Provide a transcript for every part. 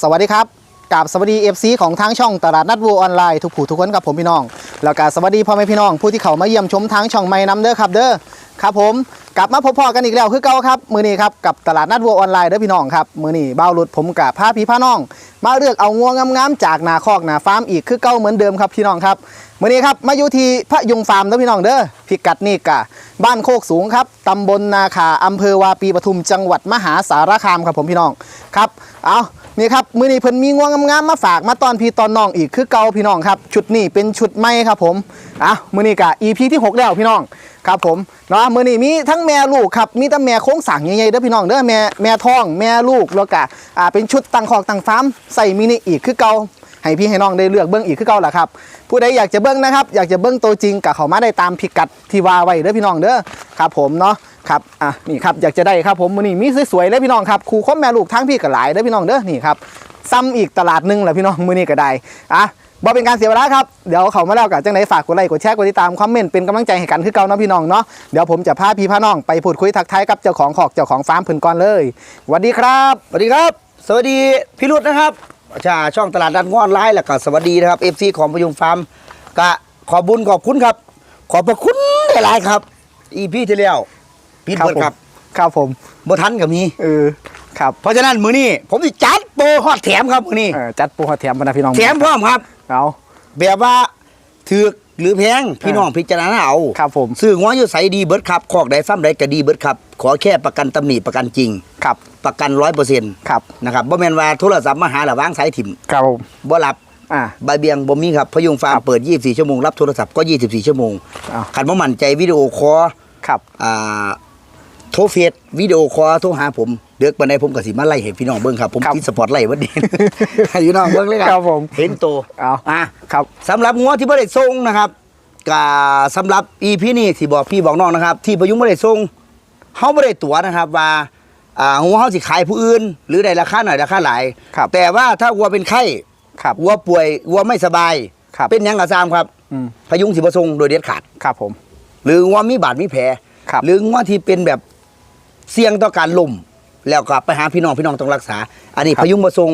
สวัสดีครับกับสวัสดี FC ของทางช่องตลาดนัดวัวออนไลน์ทุกผู้ทุกคนกับผมพี่น้อง แล้วก็สวัสดีพ่อแม่พี่น้อง ผู้ที่เขามาเยี่ยมชมทางช่องไม่น้ำเด้อครับเด้อครับผมกลับมาพบพ่อกันอีกแล้วคือเก่าครับมือนี้ครับกับตลาดนัดวัวออนไลน์เด้อพี่น้องครับมือนี้บ้าวหลุดผมกับพาพี่พาน้อง มาเลือกเอางวงงามๆจากนาคอกนาฟาร์มอีกคือเก่าเหมือนเดิมครับพี่น้องครับมือนี้ครับมาอยู่ที่พระยุงฟาร์มเด้อพี่น้องเด้อพิกัดนี่กะบ้านโคกสูงครับตำบลนาคาอำเภอวาปีปทุมจังหวัดมหาสารคามครับผมพี่น้องครับเอา นี่ครับมือนี้เพิ่นมีงวงงามๆมาฝากมาตอนพี่ตอนน้องอีกคือเก่าพี่น้องครับชุดนี้เป็นชุดใหม่ครับผมอะมือนี้กะ EP ที่หกแล้วพี่น้องครับผมเนาะมือนี้มีทั้งแม่ลูกครับมีแต่แม่โค้งสั่งใหญ่ๆเด้อพี่น้องเด้อแม่แม่ท้องแม่ลูกแล้วก็อ่าเป็นชุดตังคอกตังฟาร์มใส่มินิอีกคือเก่าให้พี่ให้น้องได้เลือกเบิ้งอีกคือเก่าแหละครับผู้ใดอยากจะเบิ้งนะครับอยากจะเบิ้งตัวจริงกับเขามาได้ตามพิกัดที่ว่าไว้เด้อพี่น้องเด้อครับผมเนาะ ครับอะนี่ครับอยากจะได้ครับผมมือนี้มีสวยๆเลยพี่น้องครับครูคมแม่ลูกทั้งพี่กับหลายเด้อพี่น้องเด้อนี่ครับซ้ำอีกตลาดหนึงแหละพี่น้องมือนี้ก็ได้อะบ่เป็นการเสียเวลาครับ เดี๋ยวเขามาแล้วกับจังไหนฝากกดไลค์กดแชร์กดติดตามคอมเมนต์เป็นกำลังใจให้กันคือเก่าเนาะพี่น้องเนาะเดี๋ยวผมจะพาพี่พาน้องไปพูดคุยทักทายกับเจ้าของขอกเจ้าของฟาร์มเพิ่นก่อนเลยสวัสดีครับสวัสดีครับ สวัสดีพี่รุดนะครับชาช่องตลาดนัดงอนไลน์แล้วก็สวัสดีนะครับเอฟซีของพยุงฟาร์มก็ขอบุญขอบคุณครับ ขอบพระคุณหลายๆครับอีพี่ที่แล้ว พี่เบิร์ดครับครับผมบ่ทันกับมีเออครับเพราะฉะนั้นมื้อนี้ผมจะจัดโปรฮอดแถมครับมื้อนี้เออจัดปูฮอดแถมมานะพี่น้องแถมพร้อมครับเอาแบบว่าถือกหรือแพงพี่น้องพิจารณาเอาครับผมซื้อหัวอยู่ใสดีเบิร์ดครับคอกใดซ้ำใดก็ดีเบิร์ดครับขอแค่ประกันตำหนิประกันจริงครับประกันร้อยเปอร์เซ็นต์ครับนะครับบ่แม่นว่าโทรศัพท์มาหาแล้ววางสายถิ่มครับผมบ่รับอ่าใบเบียงบ่มีครับพยุงฟาร์มเปิด 24 ชั่วโมงรับโทรศัพท์ก็ 24 ชั่วโมงอ้าวขันบ่มั่นใจวิดีโอคอลครับอ่า โทรเฟซวิดีโอคอลโทรหาผมเดือกปานใดผมก็สิมาไล่ให้พี่น้องเบิ่งครับ ผมครับติดสปอตไลท์วันนี้ให้พี่น้องเบิ่งเลยคครัรับผมเห็นโตวเอาอะครับสำหรับงัวที่บ่ได้ส่งนะครับก็สำหรับ EP นี้ที่บอกพี่บอกน้องนะครับ ที่พยุงบ่ได้ส่งเฮาบ่ได้ตั๋วนะครับว่าอ่างัวเฮาสิขายผู้อื่น หรือได้ราคาหน่อยราคาหลายครับแต่ว่าถ้าวัวเป็นไข้ครับวัวป่วยวัวไม่สบายครับเป็นหยังกระซามครับอืมพยุงสิบทรงโดยเด็ดขาดครับผม หรือว่ามีบาดมีแผลครับหรือว่าที่เป็นแบบ เสี่ยงต่อการล่มแล้วก็ไปหาพี่น้องพี่น้องต้องรักษา อันนี้ครับพยุงบทรง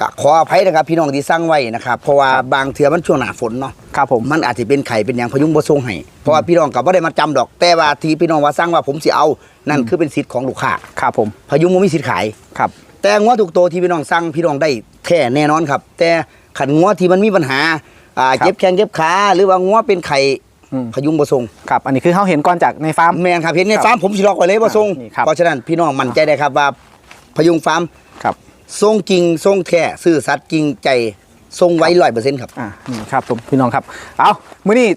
ก็ขออภัยนะครับพี่น้องที่สร้างไว้นะครับเพราะว่าบางเทื่อมันช่วงหน้าฝนเนาะครับผมมันอาจจะเป็นไข่เป็นอย่างพยุงบทรงให้เพราะว่าพี่น้องกับว่าได้มาจำดอก แต่ว่าที่พี่น้องว่าสร้างว่าผมสิเอา นั่นคือเป็นสิทธิ์ของลูกค้าครับผมพยุงมันมีสิทธิ์ขายครับ แต่งัวทุกตัวที่พี่น้องสั่งพี่น้องได้แท้แน่นอนครับ แต่ขันงัวที่มันมีปัญหาอ่าครับเจ็บแขนเจ็บขาหรือว่างัวเป็นไข่ อืมพยุงบ่ทรงครับอันนี้คือเขาเห็นก่อนจากในฟาร์มแมนครับเห็นในครับฟาร์มผมสิล็อกไว้เลยบ่ทรงอ่านี่ครับเพราะฉะนั้นพี่น้องมั่นใจได้ครับว่าพยุงฟาร์มครับทรงจริงทรงแท้ซื่อสัตย์จริงใจทรงไว้ร้อยเปอร์เซ็นต์ครับอ่านี่ครับผมพี่น้องครับเอามื้อนี้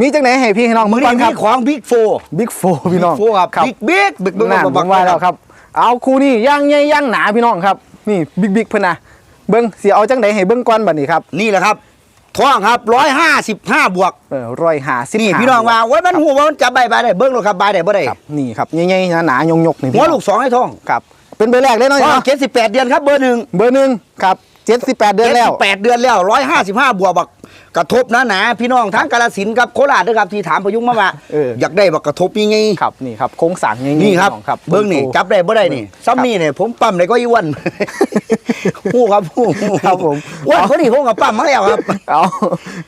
มีจังไหนให้พี่ให้น้องมือก่อนนี้คมีรับของบิ๊กโฟบิ๊กโฟพี่น้องโฟครับบิ๊กบิ๊กบิ๊กบิ๊กนั่นผมว่าแล้วครับ เอาคู่นี้ย่างใหญ่ย่างหนาพี่น้องครับนี่บิ๊กบิ๊กเพิ่นนะเบิ้งสิเอาจังไหนให้เบิ้งก่อนบัดนี้ครับนี่แหละครับ ท้องครับร้อยห้าสิบห้าบวกเออร้อยหาสิบนี่พี่น้องว่าว่ามันหัวว่ามันจับใบใบได้เบิ้งหรอกครับใบได้บ่ได้ครับนี่ครับใหญ่ๆหนาๆยงๆนี่พี่หัวน้องลูกสองให้ท้องครับ เป็นเบอร์แรกเลยเนาะท้องเนาะเจ็ดสิบแปดเดือนครับเบอร์หนึ่งเบอร์หนึ่งครับเจ็ดสิบแปดเดือนแล้วแปดเดือนแล้วร้อยห้าสิบห้าบวกบัก กระทบนะหนาพี่น้องทั้งกาลสินธุ์กับโคราชด้วยครับที่ถามพยุงมาว่าเอออ ยากได้บักกระทบยังไงครับนี่ครับโค้งสั่งใหญ่ๆนี่ครับพี่องครับเบิ้งนี่โตจับได้บ่ได้นี่ซ้ำนี่เนี่ยผมปั๊มได้ก็อีวัน ฮู้ครับฮู้ฮู้ครับผมอ้วันคนนี้ผมกับปั๊มมาแล้วครับ เอา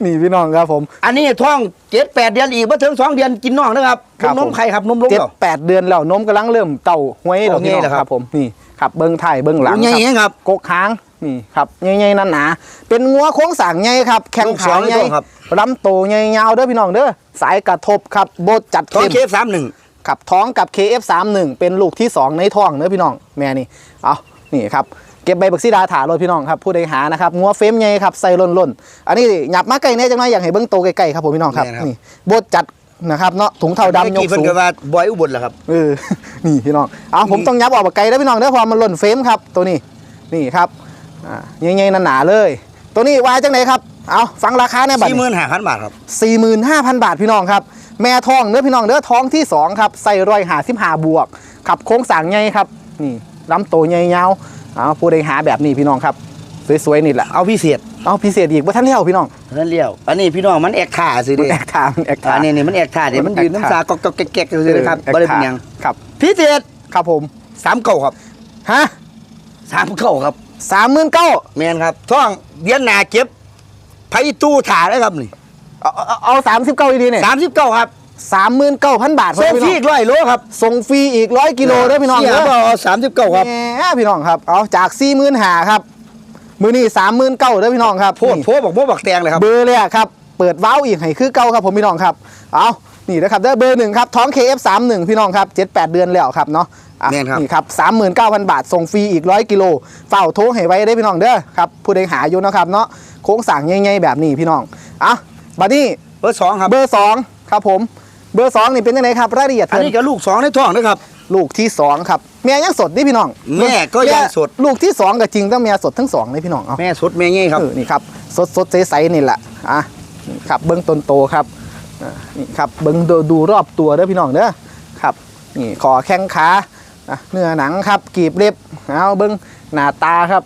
นี่พี่น้องครับผม อันนี้ท้องเจ็ดแปดเดือนอีกมาถึงสองเดือนกินน้องนะครับครับนมผมใครครับนมลงเจ็ดเหรอแปดเดือนแล้วนมกำลังเริ่มเต่าหวยแล้วโอเคพี่น้องแล้วคครัรับ บผมนี่ ครับเบิ้งไทายเบิ้งหลังใหญ่ๆครับกกหางนี่ครับใหญ่ๆนั่นหนาเป็นงัวโค้งสั่งใหญ่ครับ แข้งลูกสขาองใหญ่ลูกครับลำโตใหญ่ยาวเด้อพี่น้องเด้อสายกระทบครับโบดจัดท้องเข้มเคฟสามหนึ่งกับท้องกับ KF31 เป็นลูกที่ 2 ในท้องเนื้อพี่น้องแม่นี่เอานี่ครับเก็บใบบักซีดาถาเลยพี่น้องครับผู้ใดหานะครับงัวเฟรมใหญ่ครับใส่ล่นล่นๆอันนี้หยับมาใกล้เนี่ยจังหน่อยอยากให้เบิ้งโตใกล้ๆครับผมพี่น้องครับนี่โบดจัด นะครับเนาะถุงเท้าดำยเมื่อกกี้เพิ่สูนงก็ว่าบอยอุบลแหละครับ เออ นี่พี่น้องเอาผมต้องยับออกมาไกลแล้วพี่น้องเด้อเพอมันหล่นเฟรมครับ ตัวนี้นี่ครับอ่าใหญ่ๆหนาๆเลย ตัวนี้วายจังไหนครับเอาฟังราคาเนี่ยบัตสี่หมื่นห้าพันบาทครับสี่หมื่นห้าพันบาทพี่น้องครับ แม่ทองเนื้อพี่น้องเนื้อท้องที่สองครับใส่รอยหาสิบหาบวกขับโค้งสร้างใหญ่ครับ นี่ลำโตใหญ่ยาวเอาผู้ใดหาแบบนี้พี่น้องครับ สวยๆนี่แหละเอาพิเศษเอาพิเศษอีกว่าท่านเลี้ยวพี่น้องนั่นเลี้ยวอันนี้พี่น้องมันแอกท่าสิมันเด้แอกทามันแอกทาอันนี้นี่มันแอกท่าเดี๋ยวมันยืนน้ำตากอกๆแก๊กๆสิเลยครับออบ่ได้เป็นหยังครับ พิเศษครับผมสามเก้าครับฮะสามเก้าครับสามหมื่นเก้าแม่นครับท้องเดือนหน้าเก็บไผตู้ถ่าได้ครับนี่เอาเอาเอาสามสิบเก้าดีเนี่ย39ครับสามหมื่นเก้าพันบาทส่งพี่ฟรีน้องอีกร้อยโลครับส่งฟรีอีกร้อยกิโลเด้อพี่น้องเสียเด้อบ่เอา39ครับแหมพี่น้องครับเอาจากสี่หมื่นหาครับ มือนี่สามหมื่นเก้าเด้อพี่น้องครับโพดโพบอกโพบักแตงเลยครับเบอร์เลยอะครับเปิดว้าวอีกให้คือเก้าครับผมพี่น้องครับเอานี่นะครับเด้อเบอร์หนึ่งครับท้อง KF31 พี่น้องครับ7-8เดือนแล้วครับเนาะอะแม่นครับนี่ครับ39,000บาทส่งฟรีอีก100กิโลเฝ้าโทรให้ไว้ได้อพี่น้องเด้อครับผู้ใดหาอยู่นะครับเนาะโค้งสั่งใหญ่ๆแบบนี้พี่น้องอะบัดนี้เบอร์สองครับเบอร์สองครับผมเบอร์สองนี่เป็นยังไงครับรายละเอียดอันเพิ่นนี้ก็ลูกสองในท้องนะครับ ลูกที่สองครับแม่ยังสดนี่พี่น้องแม่ก็ยังสดแม่ลูกที่สองก็จริงต้องแม่สดทั้งสองเลยพี่น้องเอาแม่สดแม่เงี้ยครับเออนี่ครับสดสดใสๆนี่แหละอะนี่ครับเบิ้งต้นโตครับอ่านี่ครับเบิ้งดูดูรอบตัวเด้อพี่น้องเด้อครับนี่คอแข้งขาอะเนื้อหนังครับกีบเล็บเอาเบิ้งหน้าตาครับ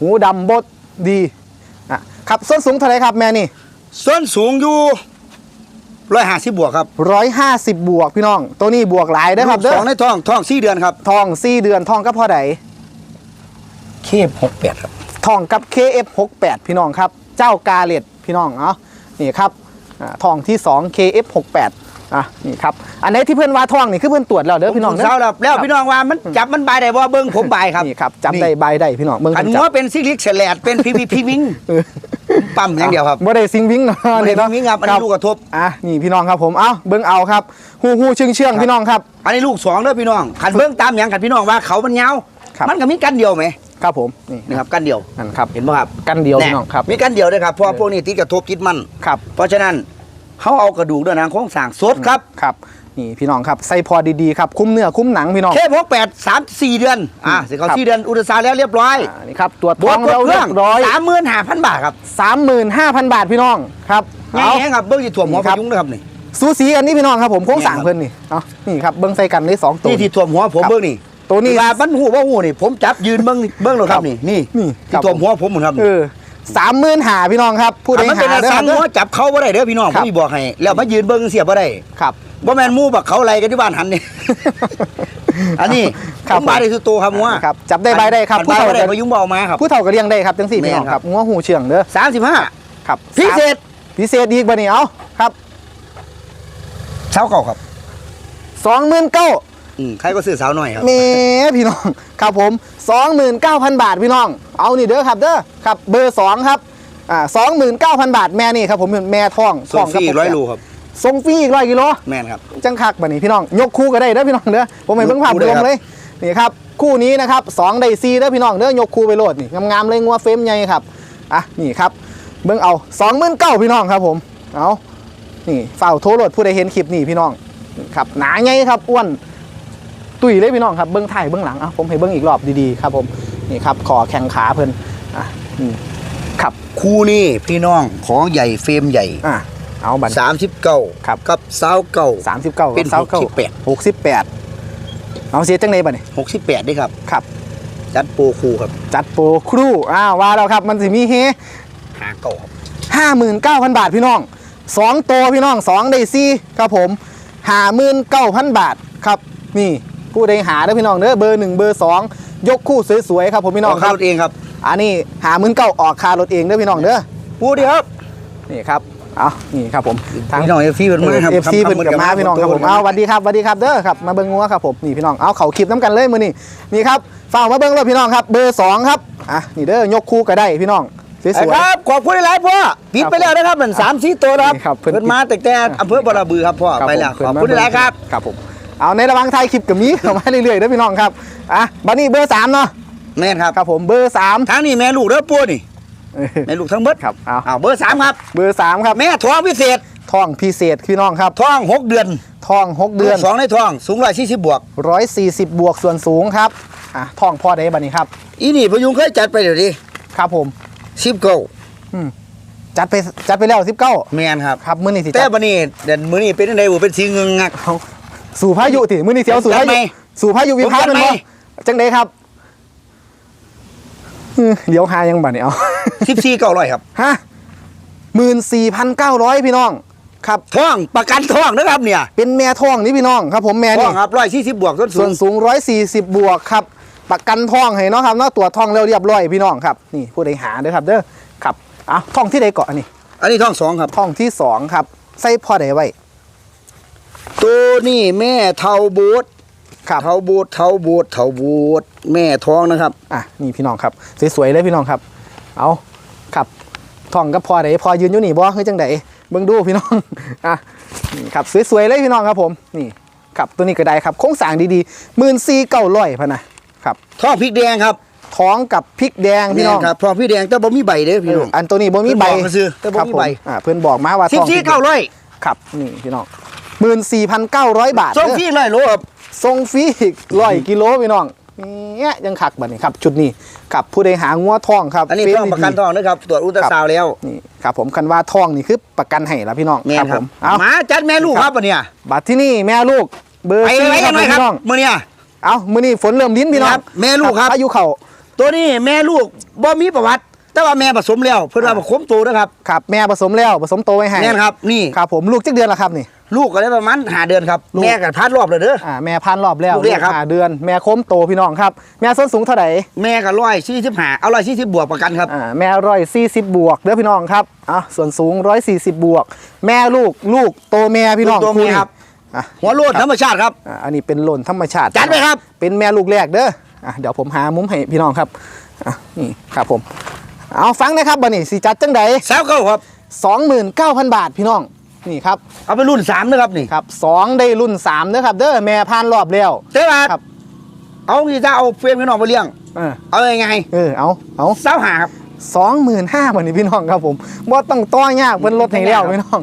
หูดำบดดีอะครับส้นสูงเท่าไหรครับแม่นี่ส่วนสูงอยู่ ร้อยห้าสิบบวกครับร้อยห้าสิบบวกพี่น้อง ตัวนี้บวกหลายเด้อครับลูกเด้สอองในท้องท้องสี่เดือนครับทองสี่เดือนทองก็พอใดเคบหกแปดครับ ทองกับ KF68 พี่น้องครับ เจ้ากาเลตพี่น้องเนาะนี่ครับอ่าทองที่ 2 KF68 อะนี่ครับอันไหนที่เพื่อนว่าทองนี่คือเพื่อนตรวจแล้วเด้อพี่น้องเศร้าแล้วแล้วพี่น้องว่ามันจับมันบายได้บ่เบิ้งผมบายครับนี่ครับจำได้ใบได้พี่น้องเบิ่งอันเพิ่นหัจัวบเป็นซิลิกเฉลดเป็นพีพีพีวิง เออ ปั๊มอย่างเดียวครับบ่ได้ซิงวิ่งเนาะบ่ได้นี่เนาะซิงวิ่งครับอันนี้ลูกกระทบอะนี่พี่น้องครับผมเอ้าเบิ่งเอาครับฮู้ฮู้เชื่องเชื่องพี่น้องครับ อันนี้ลูกสองเด้อพี่น้องขันเบิ้งตามอย่างขันพี่น้องว่าเขามันยาวครับมันก็มีกันเดียวไหมครับผมนี่นะครับกันเดียวนั่นครับเห็นไหมครับกันเดียวแน่พี่น้องครับมีกันเดียวด้วยครับเพราะว่าพวกนี้ติดกระทบติดมันครับเพราะฉะนั้นเขาเอากระดูกด้วยหนังโครงสร้างสดครับครับ นี่พี่น้องครับใส่พอดีๆครับคุ้มเนื้อคุ้มหนังพี่น้อง เคพกแปดสามสี่เดือน อ่าสิเขาครับ สี่เดือนอุตสาห์แล้วเรียบร้อยอ่านี่ครับตรวจบวท้กองครเราบเคเรีรื่ยองบร้อยสามหมื่นห้าพันบาทครับ35,000บาทพี่น้องครับง่าเอายๆครับเบิ้งที่ถ่วมหัวนี่พครับยุงนะครับนี่สูสีกันนี่พี่น้องครับผมโค้งสั่งเนี่ยครับเพิ่นนี่เอานี่ครับเบิ้งใส่กันได้สองตัว นี่ที่ถ่วมหัวผมครับเบิ้งนี่ตัวนี้เวลามันหูว่าหูนี่ผมจับยืนเบิ้งเบิ้งเลยครับนี่นี่นี่ครัที่บ ถ่วมหัวผมเหมือนครับเออสามหมื่นหาพี่น้องครับผู้ใดถ้ามันเป็นหาอาเด้อสาครับหัวจับเขาบ่ได้เด้อพี่น้องคผรับ มมีบอกให้แล้วมายืนเบิ้งเสียบ่ได้ ครับ บ่แม่นหมู่บักเขาอะไรกันที่บ้านหันนี่ อันนี้ครับผมบาได้คือตัวครับหัวครับจับได้ใบได้ครับผู้ผู้เฒ่าเฒ่าได้ก็พยุงเบามาครับ ผู้เฒ่าก็เลี้ยงได้ครับจังสี่พี่น้องแม่นคครัรับ บงัวหูเชื่องเด้อสามสิบห้าครับพิเศษพิเศษอีกบ่นี่เอาครับเช้าเก่าครับสองหมื่นเก้าอืมใครก็ซื้อสาวหน่อยครับ เมพี่น้อง ครับผม 29,000 บาทพี่น้อง เอานี่เด้อครับเด้อครับเบอร์สองครับอ่า29,000 บาทแม่นี่ครับผมแม่ท้องส่งฟรีท้งร้อยรูครับ ส่งฟรีอีกร้อยกิโลแม่นครับ จังคักบัดนี้พี่น้อง ยกคู่ก็ได้เด้อพี่น้องเด้อผมให้เบิ่งภาพยกคู่รได้วมครับเลยนี่ครับคู่นี้นะครับสองได้ซีเด้อพี่น้องเด้อยกคู่ไปโหลดนี่งามๆเลยงัวเฟรมใหญ่ครับอะนี่ครับเบิ่งเอา29,000พี่น้องครับผมเอานี่เฝ้าโทรโหลดผู้ใดเห็นคลิปนี่พี่น้องนี่ครับหนาใหญ่ครับอ้วนตุยเลยพี่น้องครับเบื้องท้ายเบื้องหลังอะผมให้เบื้องอีกรอบดีๆครับผมนี่ครับขอแข่งขาเพิ่นอะนี่ครับคู่นี้พี่น้องของใหญ่เฟรมใหญ่อะ เอาบัตร สามสิบเก้าครับ กับสาวเก้า สามสิบเก้าเป็นเก้า68หกสิบแปดเอาเสียจังไหนบัตรนี่หกสิบแปดด้วยครับ ครับ จัดโปรคู่ครับจัดโปรครูอ้าวว่าแล้วครับ มันสิมีเฮหาเก้าครับห้าหมื่นเก้าพันบาทพี่น้องสองตัวพี่น้องสองได้ซี่ครับผมห้าหมื่นเก้าพันบาทครับ นี่ผู้ใดหาเด้อพี่น้องเด้อเบอร์หนึ่งเบอร์สองยกคู่สวยๆครับผมพี่น้องออกคค่ารับรถเองครับ อันนี้หาหมื่นเก้าออกคารถเองเด้อพี่น้องเด้อ พูดดีครับ นี่ครับ เอานี่ครับผมพี่น้องเอฟซีเป็นมาครับเอฟซีเป็นกับมาพี่น้องครับผมเอาสวัสดีครับสวัสดีครับเด้อครับมาเบิ้งงัวครับผมนี่พี่น้องเอาเขาคลิปน้ำกันเลยมือนี่นี่ครับฝากมาเบิ้งรถพี่น้องครับ เบอร์สองครับอะนี่เด้อยกคู่ก็ได้พี่น้องสวยครับขอบคุณหลายๆพ่อปิดไปแล้วนะครับเหมือนสามสี่ตัวนะครับนี่ครับเพิ่นเพิ่นมาแต่แต่อำเภอบาราบือครับพ่อๆรับไปแล้วผมขอบคุณหลายๆครับครับผมเอาในระหว่างไทยคลิปกับมีเข้ามาเรื่อยๆเด้อพี่น้องครับอะบัดนี้เบอร์สามเนาะแม่นครับครับผมเบอร์สามทั้งนี้แม่ลูกเด้อปัวนี่ เออแม่ลูกทั้งเบิดครับเอาอ้าวเบอร์สามครับ เบอร์สามครับแม่ท้องพิเศษท้องพิเศษพี่น้องครับท้องหกเดือนท้องหกเดือนลูกสองในท้องสูงร้อยสี่สิบบวกร้อยสี่สิบบวกส่วนสูงครับอะท้องพ่อได้บัดนี้ครับ อีนี่พยุงเคยจัดไปเดี๋ยวนี้ครับผมสิบเก้าจัดไปจัดไปแล้วสิบเก้าแม่นครับครับมื้อนี้สิแต่จัดบัดนี้เด่นมื้อนี้เป็นจังได๋บ่เป็นสีเงึงงักเอาสู่พายุติมื้อนี้เสียวสู่พาจัดไหยุมสู่พายุวิภาผมจัเป็ดนไหมบ่จังไดครับอืม เดี๋ยวหายังบัดนี้เอาสิบสี่เก้าร้อยครับฮะ14,900พี่น้องครับท้องประกันท้องนะครับเนี่ยเป็นแม่ท้องนี่พี่น้องครับผมแม่ท้อนี่งครับร้อยสี่สิบบวกต้นสูส่วงนสูง140บวกครับ ประกันทองให้เนาะครับเนาะตรวจทองแล้วเรียบร้อยพี่น้องครับนี่ผู้ใดหาเด้อครับเด้อครับอะทองที่ใดเกาะอันนี้อันนี้ท้องสองครับทองที่สองครับใส่พ่อใดไว้ตัวนี่แม่เทาบูด ครับเทาบูดเทาบูดเทาบูดแม่ท้องนะครับ อะนี่พี่น้องครับสวยๆเลยพี่น้องครับ เอาครับทองกับพ่อใดพ่อยืนอยู่นี่บ่คือจังไดเบิ่งดูพี่น้องอะนี่ครับสวยๆเลยพี่น้องครับผมนี่ครับตัวนี้ก็ได้ครับโครงสร้างดีๆหมื่นสี่เก้าร้อยพะนะครับท้องพริกแดงครับท้องกับพริกแดงพี่น้องแม่ครับท้องพริกแดงแต่บ่มีใบเด้อพี่น้องเอออันตัวนี้บ่มีใบเพิ่นบอกมาซื้อแต่บ่ครับมีผมใบอ่าเพื่อนบอกมาว่าสิบทองสี่เก้าร้อยครับนี่พี่น้องหมื่นสี่พันเก้าร้อยบาทส่งเด้อฟรีร้อยโลครับ ส่งฟรีอีกร้อยกิโลพี่น้องเนี่ยยังขักบัดนี้ครับจุดนี้ครับผู้ใดหางัวทองครับอันนี้เฟซท้องประกันดีท้องนะครับตรวจอุลตราซาวด์แล้วๆนี่ครับผมคันว่าทองนี่คือประกันให้แล้วพี่น้องแม่นผครับมเอาหมาจัดแม่ลูกครับวันเนี้ยบัตรที่นี่แม่ลูก เบอร์ไปสี่ไว้คกัรันบหน่อยครับพี่น้องมื้อเนี้ยเอามื้อนี้ฝนเริ่มลิ้นพี่น้องครับแม่ลูกครับอายุเขาตัวนี้แม่ลูกบ่มีประวัติ แต่ว่าแม่ผสมแล้วเพิ่นว่าผสมโตนะครับครับแม่ผสมแล้วผสมโตไว้ให้แน่นครับนี่ครับผมลูกจักเดือนละครับนี่ ลูกก็ได้ประมาณหาเดือนครับลูกแม่ก็พัดรอบเลยเด้ออ่าแม่พันรอบแล้วลูกแรกครับหาเดือนแม่โค้มโตพี่น้องครับ แม่ส้นสูงเท่าไหร่แม่ก็ร้อยสี่สิบห้าเอาร้อยสี่สิบบวกประกันครับอ่าแม่ร้อยสี่สิบบวกเด้อพี่น้องครับอะส่วนสูงร้อยสี่สิบบวก แม่ลูกลูกโตแม่พี่น้องลูกตัวเมียครับอะหัวโลดธรรมชาติครับอ่าอันนี้เป็นหล่นธรรมชาติจัดไปครับ เป็นแม่ลูกแรกเด้ออะเดี๋ยวผมหามุมให้พี่น้องครับอะนี่ครับผม เอาฟังนะครับบันนี้สิจัดจังใดแซวเก้าครับสองหมื่นเก้าพันบาทพี่น้องนี่ครับเอาไปรุ่นสามนะครับนี่ครับสองได้รุ่นสามเด้อครับเด้อแม่พานรอบแล้วแต่ว่าครับ เอาที่จะเอาเฟรมพี่น้องไปเลี้ยงเออเอายังไงเออเอาเอาเศร้าหาครับสองหมื่นห้าวันนี้พี่น้องครับผมว่าต้องต้อยากเป็นรถให้แล้วพี่น้อง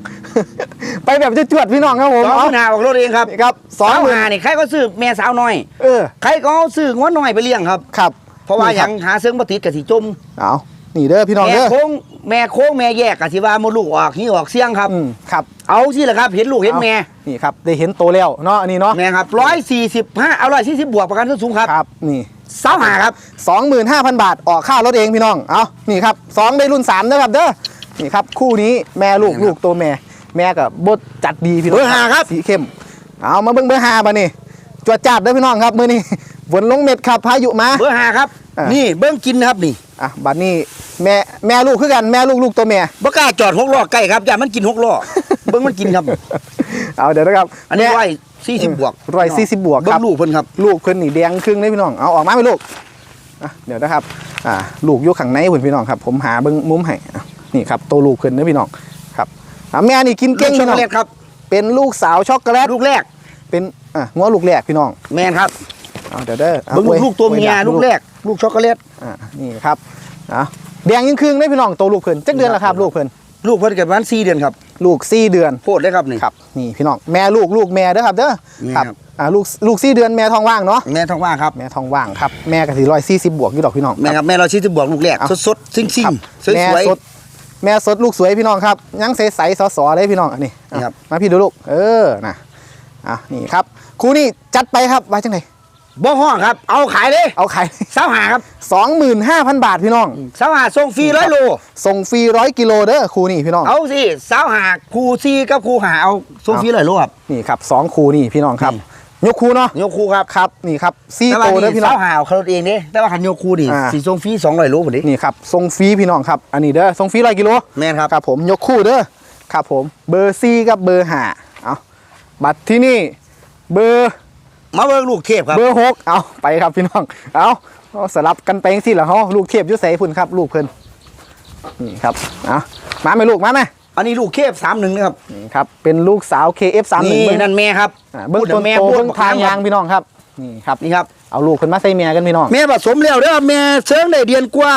ไปแบบจะจวดๆพี่น้องครับผมสองเอาหมื่นห้าออกรถเองครับนี่ครับสองเศร้าหมื่นหานี่ใครก็ซื้อแม่สาวน้อยเออใครก็เอาซื้องวน้อยไปเลี้ยงครับครับ เพราะว่านี่หคยับงหาเสื้อมาติดกับสีจมเอา นี่เด้อพี่น้องแม่เด้อ โค้งแม่โค้งแม่แยกกับสิว่ามดลูกออกนี่ออกเสียงครับ อืมครับเอาสิแหละครับ เห็นลูกเห็นแม่อานี่ครับ ได้เห็นโตแล้วเนาะอันนี้เนาะแม่ครับร้อยสี่สิบห้าเอาร้อยสี่สิบบวกประกันส้นสูงครับครับนี่เศร้าหาครับสองหมื่นห้าพันบาท ออกค่ารถเองพี่น้อง เอานี่ครับสองได้รุ่นสามเด้อครับเด้อ นี่ครับ คู่นี้แม่ลูกนี่ครับลูกตัวแม่ แม่กับบดจัดดีพี่น้องเบอร์ห้าครับ สีเข้ม เอามาเบิ่งเบอร์ห้ามานี่จวดจัดเด้อพี่น้องครับมื้อนี้ ฝนลงเม็ดครับพายุมา เบอร์หาครับ อ่านี่ นี่เบิ้งกินนะครับนี่ อะบัดนี้แม่แม่ลูกคือกันแม่ลูกลูกตัวแม่ บ่กล้าจอดหกล้อใกล้ครับอย่ามันกินหกล้อ เบิ้งมันกินครับ เอาเดี๋ยวนะครับอันนี้แม่ร้อยสี่สิบบวกร้อยสี่สิบบวกเบิ้ครับงลูกเพิ่นครับลูกเพิ่นนี่แดงครึ่งเลยพี่น้องเอาออกมาไหมลูกอะเดี๋ยวนะครับอ่าลูกอยู่ข้างในพุ่นพี่น้องครับ ผมหาเบิ่งมุมให้อะนี่ครับตัวลูกเพิ่นเด้อพี่น้องครับอะแม่นี่กินลูเก่กงช็อกพี่โกน้องแลตครับ เป็นลูกสาวช็อกโกแลตลูกแรกเป็นอะงัวลูกแรกพี่น้อง แมนครับ เอาเดี๋ยวเด้ออาเบิ้งลูกไลูกตัวเมียไลูกแรก ลูกช็อกโกแลตอ่านี่ครับอะแดงยิ่งครึ่งได้พี่น้องตัวลูกเพิ่นจักเดือนละครับ ลูกเพิ่นลูกเพิ่นเกิดประมาณสี่เดือนครับ ลูกสี่เดือนโพดเลยครับนี่ครับนี่พี่น้องแม่ลูกลูกแม่เด้อครับเด้อนี่ครับครับอ่าลูกลูกสี่เดือนแม่ท้องว่างเนาะแม่ท้องว่างครับแม่ท้องว่างครับแม่ก็สี่ร้อยสี่สิบบวกอยู่ดอกพี่น้องแม่ครับแม่เราชี้สิบบวกลูกแรกเอาสดๆซิ่งซิ่งครับสวยแม่สวยสดแม่สดลูกสวยพี่น้องครับยังใสใสๆสอๆเลยพี่น้องอันนี้อะนี่ครับมาพี่ดูลูกเออนะอะนี่ครับครูนี่จัดไปครับไว้จังไหน บ่ห้องครับ เอาขายเลยเอาขายเศร้าหาครับสองหมื่นห้าพันบาทพี่น้องเศร้าหาส่งฟรีร้อยโล ส่งฟรีร้อยกิโลเด้อครูนี่พี่น้อง เอาสิเศร้าหาครูซีกับครูหาเอาส่งฟรีร้อยโลครับ นี่ครับสองครูนี่พี่น้องครับนี่ยกครูเนาะโยครูครับ ครับ นี่ครับซี่แต่โตว่าเด้อนี่พี่น้เศอร้างหาเอาเขาเองเด้แต่ว่าคันโยครูนี่อ่า สีส่งฟรีสองร้อยโลพอดีนี่ครับส่งฟรีพี่น้องครับ อันนี้เด้อส่งฟรีร้อยกิโล แม่นครับ ครับผมยกคู่เด้อครับผมเบอร์ซีกับเบอร์ห้าเอาบัตรที่นี่เบอร์ มาเบิ่งลูกเทพครับ เบอร์หกเอาไปครับพี่น้อง เอาเอาสลับกันไปสิเหรอเฮาลูกเทียบอยุใส่พุ่นครับ ลูกเพิ่นนี่ครับเอามาไหมลูกมาไหมอันนี้ลูกเทพสามหนึ่งนะครับนี่ครับ เป็นลูกสาว KF31 นี่เบิ้งนั่นแม่ครับอ่าเบิ้งพูดต้นแม่โตพูดเบิ้งทางยางพี่น้องครับ นี่ครับนี่ครับ เอาลูกเพิ่นมาใส่แม่กันพี่น้อง แม่ผสมแล้วเด้อแม่เชิงได้เดือนกว่า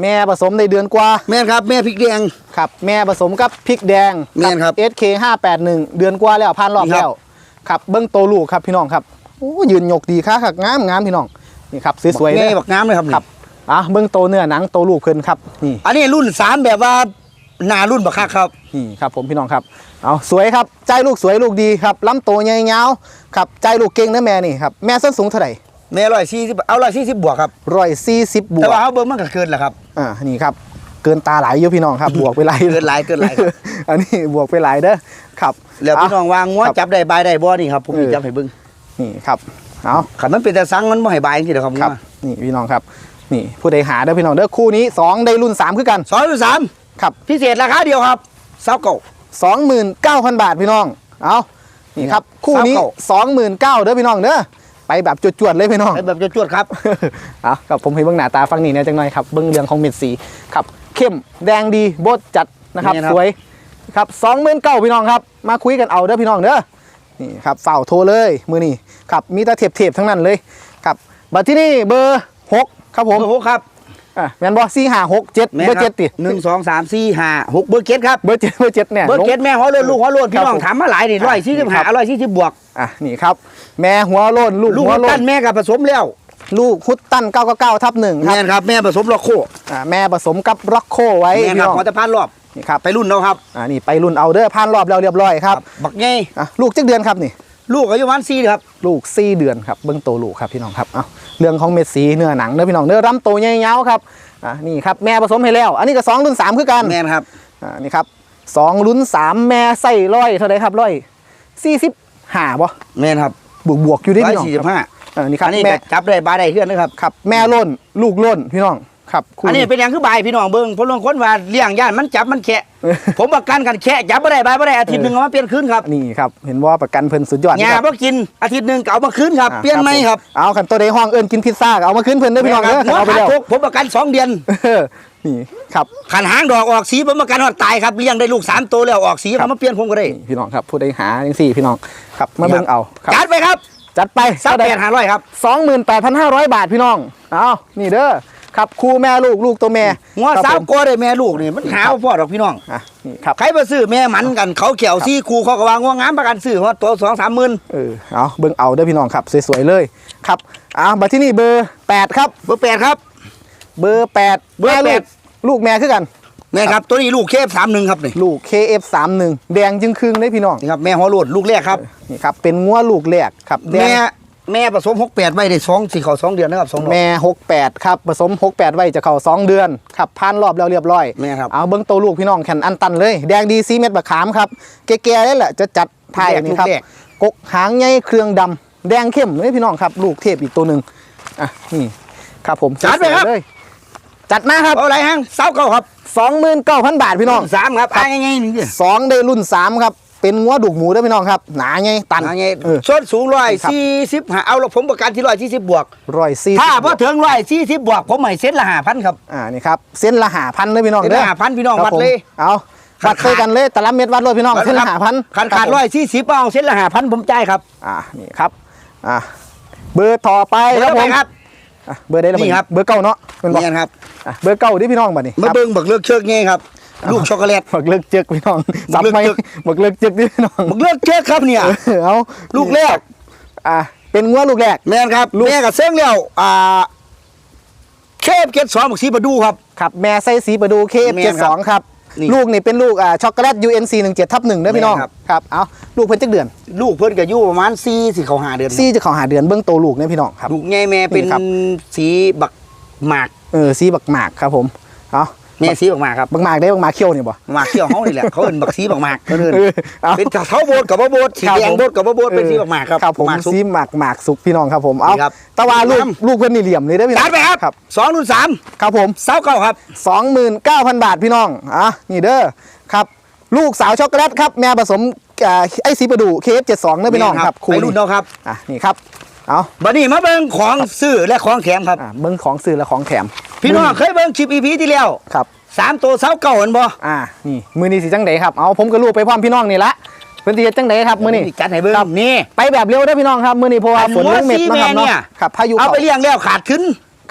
แม่ผสมในเดือนกว่า แม่นครับแม่พริกแดง ครับแม่ผสมกับพริกแดงแม่นครับกั SK 581เดือนกว่าแล้วผ่านรอบนี่ครับ แล้ว ครับเบิ้งโตลูกครับพี่น้องครับ โอ้ยืนยกดีค่ะครับงามงามพี่น้องนี่ครับสวยๆเลแม่ยบักน้ำเลยครับนี่ครับอะเบิ้งโตเนื้อหนังโตลูกเพิ่นครับนี่อันนี้รุ่นสามแบบว่าหนารุ่นบักคักครับนี่ครับผมพี่น้องครับเอาสวยครับใจลูกสวยลูกดีครับลำโตใหญ่ยาวครับใจลูกเก่งนะแม่นี่ครับแม่ส้นสูงเท่าไหร่แม่ร้อยสี่สิบเอาร้อยสี่สิบบวกครับร้อยสี่สิบบวแต่กว่าเขาเบิ่งมันก็เกินแหละครับอ่านี่ครับเกินตาหลายอยู่พี่น้องครับบวกไปหลายเกินหลายเกินหลายครับอันนี้บวกไปหลายเด้อครับแล้วพี่น้องวางงัวครับจับได้บายได้บ่นี่ครับผมเออจับให้เบิ่ง นี่ครับเอาขันมันเป็นแต่สังมันบ่ให้บายจริงๆเด้อครับครับงัวนี่พี่น้องครับ นี่ผู้ใดหาเด้อพี่น้องเด้อคู่นี้สองได้รุ่นสามคือกันสองหรือสามครับพิเศษราคาเดียวครับเศร้าเก่าสองหมื่นเก้าพันบาทพี่น้องเอานี่ครับคู่นี้สามเก้าสองหมื่นเก้าเด้อพี่น้องเด้อไปแบบจวดๆเลยพี่น้องให้แบบจวดๆครับเอาครับผมให้เบิ้งหน้าตาฟังนี่เนี่ยจังหน่อยครับเบิ้งเรื่องของเม็ดสีครับเข้มแดงดีโบดจัดนะครับนี่นะครับสวยครับสองหมื่นเก้าพี่น้องครับ มาคุยกันเอาเด้อพี่น้องเด้อ นี่ครับเฝ้าโทรเลยมือนี่ครับมีแต่เทปๆทั้งนั้นเลยครับบัตรที่นี่เบอร์หกครับผมเบอร์หกครับอะแมนบอสี่ห้าหกเจ็ดแม่เบอร์คเจ็ดติหนึ่งสองสามสี่ห้าหกเบอร์เกตครับเบอร์เจ็ดเบอร์เจ็ดเนี่ยเบอร์เกตลงแม่หัวโลนลูกหัวโลนพี่น้องครับผมถามมาหลายนี่ร้อยสี่สิบครัห้าบร้อยสี่สิบบวกอะนี่ครับ แม่หัวโล้นลูกลูกหัวโล้ตั้นนแม่กับผสมแล้วลูกฮุตตัน999ทับหนึ่งครับแม่นครับ แม่ผสมล็อกโคอ่าแม่ผสมกับร็อกโคไว้แม่นพี่ครับน้องหัวตะพานรอบ นี่ครับไปรุ่นเราครับอ่านี่ไปรุ่นเอาเดอร์ผ่านรอบแล้วเรียบร้อยครับบักไงอะลูกจักเดือนครับนี่ลูกอายุวันสี่ครับลูก4เดือนครับเบิ้งโตวลูกครับพี่น้องครับเอาเรื่องของเม็ดสีเนื้อหนังเด้อพี่น้องเด้อรำโตวใหญ่ๆครับอ่านี่ครับแม่ผสมให้แล้ว อันนี้ก็สองรุ่นสามคือกันแม่นครับอ่านี่ครับสองรุ่นสามแม่ใส่ร้อยเท่าไหรครับร้อยสี่สิบห้าบ่แม่นครับบวกบวกๆอยู่ได้ร้อยพี่น้องสี่สิบห้าอ่านี่ครับอันนี้แม่ก็จับได้บาได้เพื่อนนะครับครับ แม่ล้นลูกล้นพี่น้อง ครับคู่อันนี้เป็นอย่างคือใบายพี่น้องเบิ้งเพราะลางคนว่าเลี้ยงย่านมันจับมันแคะเออผมประกันกันแคะจับไม่ได้ใบไม่ได้อาทิตย์หนึ่งเอามาเปลี่ยนคืนครับนี่ครับ เห็นว่าประกันเพิ่นสุดยอดงาครับ บ่กินอาทิตย์หนึ่งก็เอามาคืนครับอ่าเปลี่ยนไหมครับเอาขันตัวใดห้องเอิญกินพิซซ่าก็เอามาขึ้นเพิ่นได้อพี่น้องคเด้รัอบหัวเอาไปขาดแล้วทุกผมประกันสองเดือนเออนี่ครับขันหางดอกออกสีผมประกันว่าตายครับเลี้ยงได้ลูกสามตัวแล้วออกสีครับเขามาเปลี่ยนผมก็ได้นี่พี่น้องครับผู้ใดหาจังสี่พี่น้องครับมาเบิ่งเอาครับจัดไปครับจัดไปสักแปดห้าร้อยครับสองหมื่นแปดพันห้าร้อยบาทพี่น้อง เอานี่เด้อ ครับครูแม่ลูกลูกตัวแม่หัวครับสาวผมโกได้แม่ลูกนี่มันหาว่าพ่อดอกพี่น้องอะนี่ครับใครมาซื้อแม่มันกันเขาเขียวซี่ครูเขาก็วางง่วงงามประกันซื้อหัวตัวสองสามหมื่นเออเอาเบิ่งเอาเด้อพี่น้องครับสวยๆเลยครับอ่าบัตรที่นี่เบอร์แปดครับเบอร์แปดครับ เบอร์แปดเบอร์แม่แปลูดกลูกแม่คือกันแม่ครับตัวนี้ลูกเคฟสามหนึ่งครับนี่ลูก KF31 แดงจึงครึ่งเลยพี่น้องนี่ครับแม่หัวโลดลูกแรกครับนี่ครับเป็นงัวลูกแรกครับแดแม่ง แม่ผสมหกแปดไว้ได้สองสี่เขาสองเดือนนะครับสองดอกแม่ 68 ครับ ผสม 68 ไว้จะเข้า2 เดือนครับผ่านรอบแล้วเรียบร้อยแม่ครับ เอาเบิ้งโตวลูกพี่น้องแข่นอันตันเลย แดงดีซีเม็ดบะขามครับ แก่ๆได้แหละจะจัดไทยนี่ครับลูกแรกกกหางใหญ่เครื่องดำแดงเข้มเลยพี่น้องครับ ลูกเทพอีกตัวหนึ่งอะนี่ครับผมจัดไปครับสวยๆเลยจัดมาครับเอาอะไรฮังเสาเก้าครับ29,000 บาทพี่น้อง สามครับอ่าไงๆนี่ดิสองได้รุ่นสามครับ เป็นงัวดุกหมูด้วยพี่น้องครับหนาไงตันอ่าไงเออส่วนสูงร้อยครับ สี่สิบห้าเอาละผมประกันที่ร้อยสี่สิบบวก ร้อยสี่ถ้าพอถึงร้อยสี่สิบบวก ผมให้เซ็ตละห้าพันครับ อ่านี่ครับเส้นละหาพันเลยพี่น้องเส้นละ5,000พี่น้องครับวัดเลยผมเอาขาวัดดไปกันเลยแต่ละเม็ดวัดเลยพี่น้องเส้นละหาพันขาดขาดร้อยสี่สิบเอาเซ็ตละห้าพันผมจ่ายครับอ่านี่ครับอ่าเบอร์ต่อไปคครัรับบผผมมครับ อะเบอร์ได้แล้วนี่ครับ เบอร์เก้าเนาะเป็นบอกนี่ครับอะเบอร์เก้าที่พี่น้องบัดนี้มาเบิ้งบักเลือกเชือกไงครับ ลูกช็อกโกแลตบักเลิกเจึกพี่น้องบัสับกเลิกไหมจึกบักเลิกเจึกที่พี่น้องบักเลือกเชือกครับเนี่ยเออเอาลูกแรกอ่าเป็นงัวลูกแรกแม่นครับแม่กับเส้งแล้วอ่าเคฟเกตสองบักซีบดูครับครับแม่ไส้สีประดูแม่น KF72 ครับนี่ลูกนี่เป็นลูกอ่าช็อกโกแลต UNC 17ทับหนึ่งเด้อพี่น้องแม่นครับครับเอาลูกเพิ่นจักเดือน ลูกเพิ่นก็อยู่ประมาณสี่สี่เขาหาเดือนซี่จะเขาหาเดือนเบื้องโตลูกเนี่ยพี่น้องครับลูกใหญ่แม่เป็นนี่ครับสีบักหมากเออซีบักหมากครับผมเอา แม่สีบักหมากครับบักหมากได้บักหมากเขี้ยวนี่บ่หมากเขี้ยวเฮานี่แหละเขาเอิ้นบักสีบักหมากเขาเอิ้นเออเอาเป็นเท้าโบดกับบ่โบดสีครับแดงผมโบดกับบ่โบดเป็นสีบักหมากครับครับผมหมากสุกซีหมากหมากสุกพี่น้องครับผมเอานี่ครับแตะวาลูกน้ำลูกเพิ่นนี่เหลี่ยมเลยเด้อพี่น้จัอดงไปครับครับสองรุ่นสามครับผมเสาเก้าครับ29,000 บาทพี่น้องอะนี่เด้อครับลูกสาวช็อกโกแลตครับแม่ผสมอ่าไอซีประดู KF72 เด้อพี่น้องครับไปรุ่นเนาะครับอะนี่ครับ เอาบัดนี้มาเบิ่งของซื้อและของแถมครับ อะเบิ้งของซื้อและของแถมพี่น้องเคยเบิ่งชิปอีพีที่แล้วครับ สามตัวเสาเก้าเห็นบ่อ่า นี่ มือนี้สิจังไดครับ เอาผมก็ลูกไปพร้อมพี่น้องนี่ละเพิ่นสิเฮ็ดจังไดครับ มือนี้ จัดให้เบิ่งนี่ ไปแบบเร็วได้อพี่น้องครับ มือนี้เพราะว่าอันฝนลงเม็ดหัวนะครับซีแม่เนี่เนาะยครับพายุเอาเข้าไปเลี้ยงแล้วขาดขึ้น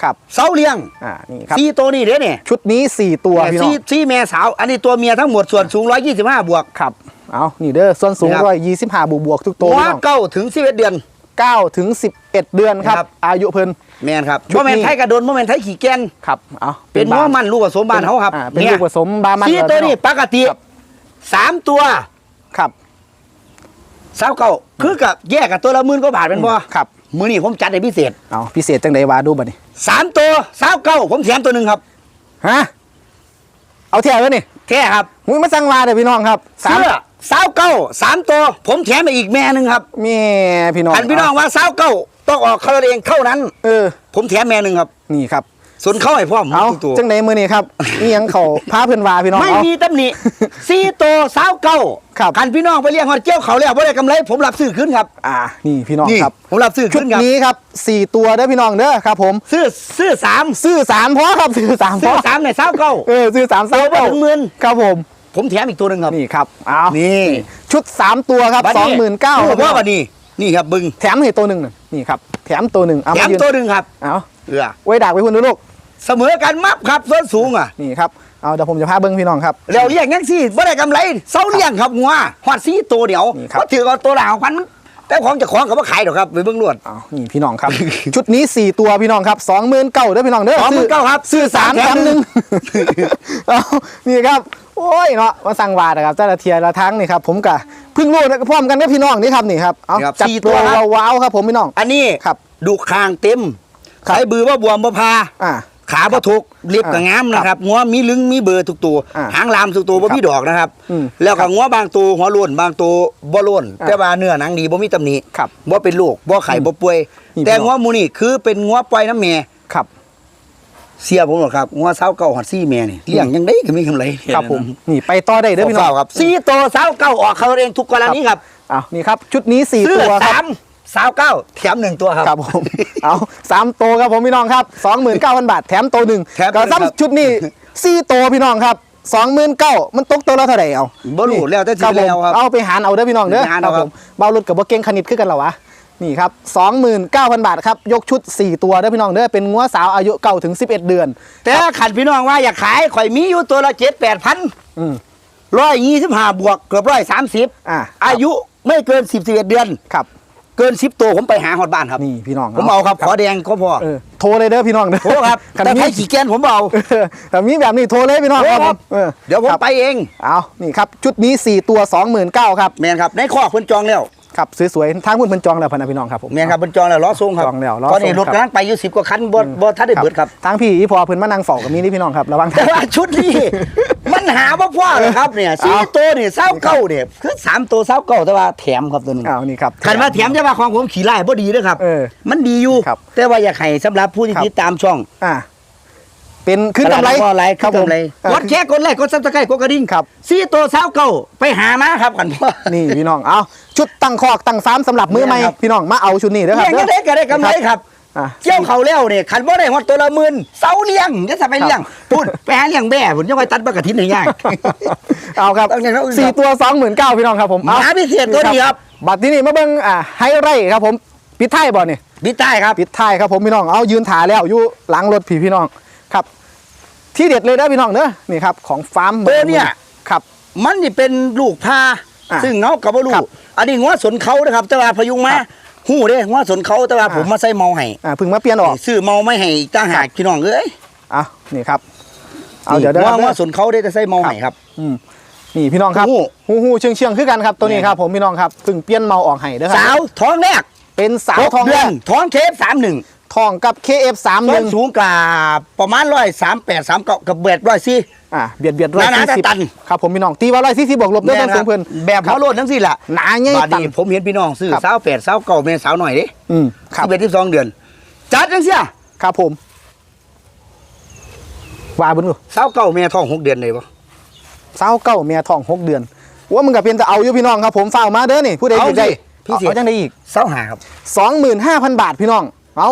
ครับ เสาเลี้ยง อ่า นี่ครับสี่ตัวนี่เด้เนี่ยชุดนี้ 4 ตัวพี่น้อสี่ง สี่แม่สาว อันนี้ตัวเมียทั้งหมดส่วนสูง 125 บวก ครับ เอานี่เด้อ ส่วนสูงนี่ครับร้อยยี่สิบห้าบวกบวกๆทุกตัวหัวพี่น้อง เก้าถึง11เดือน เก้าถึงสิบเอ็ดเดือนครับ ครับ อายุเพิ่น แม่นครับชุดนี้ โมเมนไทยกระโดนโมเมนไทยขี่แกนครับเอาเป็นหัวมันลูกผสมบ้านเขาครับอ่เป็นลูกผสมบามันสี่เหรอตัวพี่นี่องปกติครับสามตัวครับ สาวเก้าคือกับแยกกับตัวละหมื่นกว่าบาทเป็นบ่ครับ มือนี่ผมจัดให้พิเศษเอาพิเศษจังไดวาดูบัดนี้สามตัวสาวเก้าผมแถมตัวหนึ่งครับ ฮะเอาเท่าไว้นี่แท้ครับมึงมาสั่งมาเด้อพี่น้องครับสามเสื้อ สาวเก้าสามตัว ผมแถมไปอีกแม่หนึ่งครับแม่พี่น้องอันพี่น้องว่าสาวเก้าต้องออกเขาเองเท่านั้น เออ ผมแถมแม่หนึ่งครับ นี่ครับส่วนเข้าให้พร้อมเอาทุกตัวจังไหนมือนี่ครับนี่ยังเขาพาเพื่อนวาพี่น้องไม่เอามีตำหนิสี่ตัวสาวเก้าครับกันพี่น้องไปเลี้ยงหอดเจ้าเขาแล้วบ่ได้กำไรผมรับซื้อขึ้นครับ อ่า นี่พี่น้องนี่ครับ ผมรับซื้อชุขึ้ดนครับนี้ครับสี่ตัวเด้อพี่น้องเด้อครับ ผมซื้อซื้อสามซื้อสามพอครับซื้อสามพซื้ออสามในสาวเก้าเออซื้อสามโตบ่ถึงหมื่นครับผม ผมแถมอีกตัวหนึ่งครับนี่ครับเอานี่ชุดสามตัวครับบัดสองหมื่นเก้ารู้ว่าบัดนี้นี่ครับบึงแถมให้ตัวหนึ่งน่ะนี่ครับแถมตัวหนึ่งเอาแถมามยืนตัวหนึ่งครับเอาเออไว้ดักไว้คุณดูลูกเสมอกันมับครับส่วนสูงอะนี่ครับเอาเดี๋ยวผมจะพาเบิ้งพี่น้องครับแล้วเลี้ยงยังสิบ่ได้กำไรเซาเลี้ยงครับงัวฮอดสี่ตัวเดียวนี่ครับก็ถือเอาตัวละหกพันแต่ของเจะของก็บ่ขายหรอกครับไปเบิ่งรวดเอานี่พี่น้องครับ ชุดนี้สี่ตัวพี่น้องครับสองหมื่นเก้าเด้อพี่น้องเด้อ29,000ครับซื้อสามแถแถมมหหนึ่นึ่งงเอานี่ครับ โอ้ยเนาะมาสั่งวาดนะครับแต่ละเทียละทั้งนี่ครับผมกะเพิ่งรู้นะพร้อมกันกับพี่น้องนี่ครับนี่ครับเอาครับจัดสี่ตัวครับว้าวๆครับผมพี่น้อง อันนี้ครับดูคางเต็มครับขายบือว่าบวมบ่พา อ่า ขาบ่ทุกเรียบกับอ่างามนะครับงัวมีลึงมีเบอร์ทุกตัว อ่าหางลามทุกตัวบ่มีดอกนะครับ อืมแล้วก็งัวบางตัวหัวโล้นบางตัวบ่โล้นอ่าแต่ว่าเนื้อหนังดีบ่มีตำหนิครับบ่เป็นโรคบ่ไข้บ่ป่วย นี่แต่พี่น้อง งัวหมูนี่คือเป็นงัวปล่อยน้ำแม่ ครับ เสียผมหรอกครับงัวสาวเก่าฮอดซี่แม่นี่เลี้ยงยังได้ก็มีกำไรครับผมนี่ไปต่อได้เด้อพี่น้องเฝ้าครับซี่ตัวสาวเก่าออกเขาเองทุกกรณีครับเอานี่ครับ ชุดนี้สี่ซื้อตัวคสารับมสาวเก้าแถมหนึ่งตัวครับครับผมเอาสามตัวครับผมพี่น้องครับสองหมื่นเก้าพันบาทแถมตัวหนึ่งแถมตัวหนึ่งก็ครับซ้ำชุดนี้สี่ตัวพี่น้องครับสองหมื่นเก้ามันตกตัวละเท่าไหร่เอาบ่รู้แล้วแต่สิครับผมแล้วครับเอาไปหารเอาเด้อพี่น้องเด้อไปหารครัเอาบคผรับมเบารถกับบ่เก่งคณิตขึ้นกันเหรอวะ นี่ครับสองหมื่นเก้าพันบาทครับ ยกชุดสี่ตัวเด้อพี่น้องเด้อเป็นงัวสาวอายุเก้าถึงสิบเอ็ดเดือน แต่ขันพี่น้องว่าอยากขายข่อยมีอยู่ตัวละเจ็ดแปดพันอืมร้อยยี่สิบห้าบวกเกือบร้อยสามสิบอ่าอายุไม่เกินสิบสิบเอ็ดเดือน ครับ เกินสิบตัวผมไปหาฮอดบ้านครับ นี่พี่น้องผมเอาครับขอแดงก็พอเออโทรเลยเด้อพี่น้องเด้อโทรครับคันแต่มีถ้าขี่แกนผมเอา เออแต่มีแบบนี้โทรเลยพี่น้องโทรครับครับผมเออเดี๋ยวผมครับไปเอง เอานี่ครับ ชุดนี้สี่ตัวสองหมื่นเก้าครับ แมนครับ ในข้อเพิ่นจองแล้ว ครับสวยๆทางพุ่นเพิ่นจองแล้วพะนะพี่น้องครับผม แมนครับเพิ่นจองแล้วล้อส่งครับจองแล้วล้อตอนนี้ส่งรถครับ กำลังไปอยู่สิบกว่าคันบ่บ่ทันได้เบิดครับ ทางพี่อีพอเพิ่นมานั่งเฝ้ากับมีนี่พี่น้องครับระวังแต่ว่าชุดนี้ มันหาว่าพ่อเลยครับเนี่ยสี่เอา ตัวเนี่ยเศร้าเก้าเนี่ยคือสามตัวเศร้าเก้าแต่ว่าแถมครับตัวหนึงเอานี่ครับ คันว่าแถมจะว่าของผมขี่ไล่บ่ดีเด้อครับ เออมันดีอยู่ ครับแต่ว่าอยากให้สำหรับผู้ที่ครับ ติดตามช่องอ่าเป็นขึ้นกำไรตลาดออนไลน์ครัขึ้นผมกำไรอ่ากดแค่กดไลค์กดซับสไครต์กดกระดิ่งครับ สี่ตัวเศร้าเก้าไปหามาครับกันพ่อ นี่พี่น้อง เอา ชุดตั้งคอกตั้งฟาร์มสำหรับมือใหม่เนี่ยครับ พี่น้องมาเอาชุดนี้เด้อครับเลี้ยงก็ได้ก็ได้กำไรครับอะ เจ้าเขาแล้วเนี่ยขันบ่ได้ฮอดตัวละหมื่นเสาเลี้ยงจะจะไปเลี้ยงพูดไปหาเลี้ยงแบ่ผมยังไปตัดบักกะทินให้ย่างเอาครับต้องอย่างนั้นสี่ตัวสองหมื่นเก้าพี่น้องครับผมหมาพิเศษตัวนี้ครับ บัตรที่นี่มาเบิ่งอ่าไฮไร่ครับผมปิดท้ายบ่เนี่ยบิดใต้ครับ ปิดท้ายครับผมพี่น้อง เอายืนถ่ายแล้วอยู่หลังรถผีพี่น้องครับ ที่เด็ดเลยนะพี่น้องเนอะนี่ครับของฟาร์มตัวเนี่ย ครับ มันนี่เป็นลูกพาอะซึ่งเงากับว่าลูครักบ อันนี้งัวสนเขานะครับ แต่ว่าพยุงมาครับหู้เด้งัวสนเขาแต่ว่าอะผมมาใส่เมาให้อ่าเพิ่งมาเปลี่ยนออกซื้อเมาไม่ให้อีกต่างหากพี่น้องเอ้ยอะนี่ครับ เอาเดี๋ยวเดี๋ยวงัวเดี๋งัยววสนเขาได้แต่ใส่เมาให้ครับ อืมนี่พี่น้องครับหู้หูหูเชียงเชียงคือกันครับตัวนี้ครับ ผมพี่น้องครับเพิ่งเปลี่ยนเมาออกให้เด้อคสารัวบท้องแรกเป็นสาวหกทองเดืแรอนกท้องเคฟสามหนึ่งทองกับ KF 3ต้น1สูงกว่าประมาณร้อยสามแปดสามเก้ากับเบ็ดร้อยสี่ อ่าเบียดเบียดร้อยหนาสี่ๆสิบตัน ครับผมพี่น้องตีว่าร้อยสี่สิบบวกลบด้วยต้นสูงเพิ่นแบบเขาโลดทั้งสิ้นล่ะหนาใหญ่บาดตัน นี้ผมเห็นพี่น้องซื้อครับ สาวแปดสาวเก้าแม่สาวหน่อยเด้อืมครับสิบเอ็ดที่สองเดือน จัดจังเสียครับผมว่าบุญกูสาวเก้าแม่ท้องหกเดือนเลยปะสาวเก้าเมียทองหกเดือนว่ามึงกับเพียนจะเอาอยู่พี่น้องครับผมฝ้ากมาเด้อนี่ผู้ใดเอาสนใจสิพี่เสียเอาจังได้อีก สาวหาครับสองหมื่นห้าพันบาทพี่น้อง เอา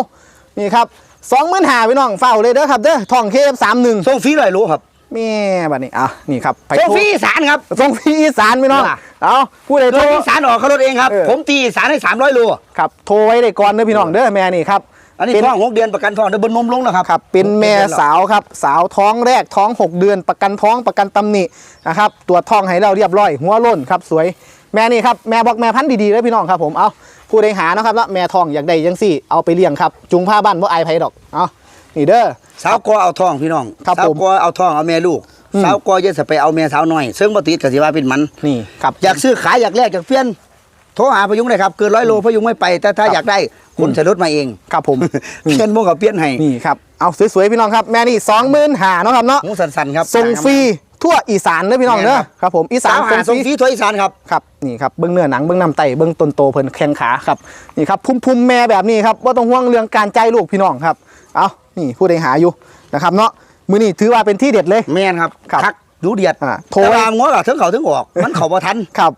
นี่ครับสองหมื่นห้าพี่น้องเฝ้าเลยเด้อครับเด้อทอง KF สามหนึ่งส่งฟรีร้อยโลครับ แม่บัดนี้อะนี่ครับไปส่งโทรฟรีอีสารครับส่งฟรีอีสานพี่น้องว่าเอาผู้ใดโทส่รงอีสารออกเขารถเองครับเออผมตีอีสารให้สามร้อยโลครับโทรไว้ได้ก่อนเด้อพี่น้องเด้อแม่นี่ครับอันนี้เป็นท้องหกเดือนประกันท้องเดินบนนมลงแล้วครับครับ เป็นแม่สาวครับ สาวท้องแรกท้อง6เดือน ประกันท้องประกันตำหนินะครับตรวจท้องให้เราเรียบร้อย หัวโล้นครับสวยแม่นี่ครับแม่บอกแม่พันธุ์ดีๆเลยพี่น้องครับผมเอาผู้ใดหานะครับแล้วแม่ทองอยากได้ยังสี่ เอาไปเลี้ยงครับ จุงผ้าบ้านว่าอายไผดอกเอานี่เด้อ สาวกอเอาท้องพี่น้องครับสาวผม กอเอาท้องเอาแม่ลูกอืมสาวกอจะไปเอาแม่สาวน้อยซึ่งปติดกับสิว่าเป็นมัน นี่ครับ อยากซื้อขายอยากแลกอยากเปลี่ยน โทรหาพยุงเลยครับเกินร้อยโลพยุงไม่ไป แต่ถ้าครับ อยากได้คุณใส่รถมาเอง ครับผมเปลี่ยนโมกับเปลี่ยนให้นี่ครับ เอาสวยๆพี่น้องครับ แม่นี่สองหมื่นหาเนาะครับเนาะ หมูสันๆครับ ส่งฟรีทั่วอีสานเด้อพี่น้องเด้อครับผมอีสาสานวหาททรรงงฟรีฟรีทั่วอีสานครับ ครับนี่ครับเบื้องเนื้อหนังเบื้องน้ำไตเบื้องต้นโตเพิ่นแข้งขาครับนี่ครับพุ่มพุ่มแม่แบบนี้ครับว่าต้องห่วงเรื่องการใจลูกพี่น้องครับเอา นี่ผู้ใดหาอยู่นะครับเนาะมือนี่ถือว่าเป็นที่เด็ดเลย แม่นครับครับ คักดูเดียดอ่าโทร แต่ว่างัวกับถึงเขาถึงออก มันเขาบ่ทัน ครับ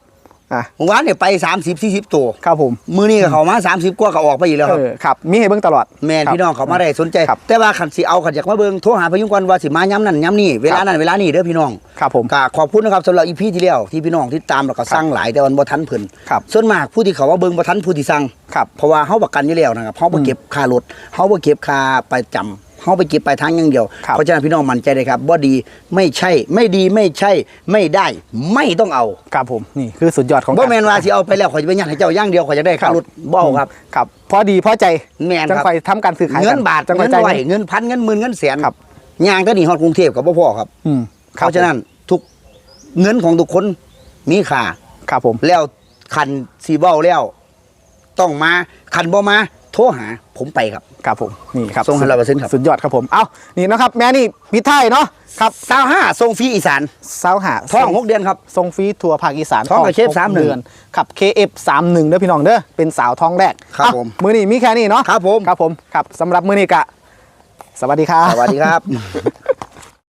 อะเมื่อวานเนี่ยไป 30 40ตัวครับผม มื้อนี้ก็เขามา 30 กว่าก็ออกไปอีกแล้วคเอรับอครับ มีให้เบื้องตลอด แม่นครับพี่น้องเขามาได้สนใจ ครับ แต่ว่าขันสิเอาขันอยากมาเบิ่งโทรหาพยุงกวนว่าสิมาย้ำนั่นย้ำนี่เวลานั้นเวลานี้เด้อพี่น้องครับผม ก็ขอบคุณนะครับสำหรับอีพีที่แล้วที่พี่น้องที่ตามแล้วก็สั่งหลายแต่วันบ่ทันเพิ่นครับ ส่วนมากผู้ที่เขาว่าเบิ่งบ่ทันผู้ที่สั่ง ครับ เพราะว่าเฮาประกันอยู่แล้วนะครับเฮาบ่เก็บค่ารถเฮาบ่เก็บค่าประจำ เฮาไปเก็บปลายทางอย่างเดียว ครับ เพราะฉะนั้นพี่น้องมั่นใจเลยครับบ่ดีไม่ใช่ไม่ดีไม่ใช่ ไม่ได้ไม่ต้องเอาครับผมนี่คือสุดยอดของบ่การแม่นว่าสิเอาไปแล้วขอยจะไปยัดให้เจ้าอย่างเดียวขอยจะได้ค่ารถบ่เอาครับ ครับ พอดีพอใจแม่นจังครับไปทำการซื้อขายกัเงินบาทจังไปเงินใจายร้อยเงินเงินพันเงินหมื่นเงินแสนครับย่างก็หนีฮอดกรุงเทพกับบ่พอครับ อืมเพราะฉะนั้นทุกเงินของทุกคนมีค่า ครับผม แล้วคันสีเบ้าแล้ว ต้องมาคันบ่มา โทรหาผมไปครับ ครับผมนี่ครับส่งให้100%ครับ สุดยอดครับผมเอ้านี่นะครับแม่นี่พิไทยเนาะครับสาวห้าทรงฟรีอีสานเสาหาท้องหกเดือนครับ ทรงฟรีทัวร์ภาคอีสานท้องกับห KF 31 เดือนขับ KF 31เด้อพี่น้องเด้อเป็นสาวท้องแรกครับเอ้าผม มือนี้มีแค่นี้เนาะครับผม ครับผมครับสำหรับมือนี้กะ สวัสดีครับ สวัสดีครับ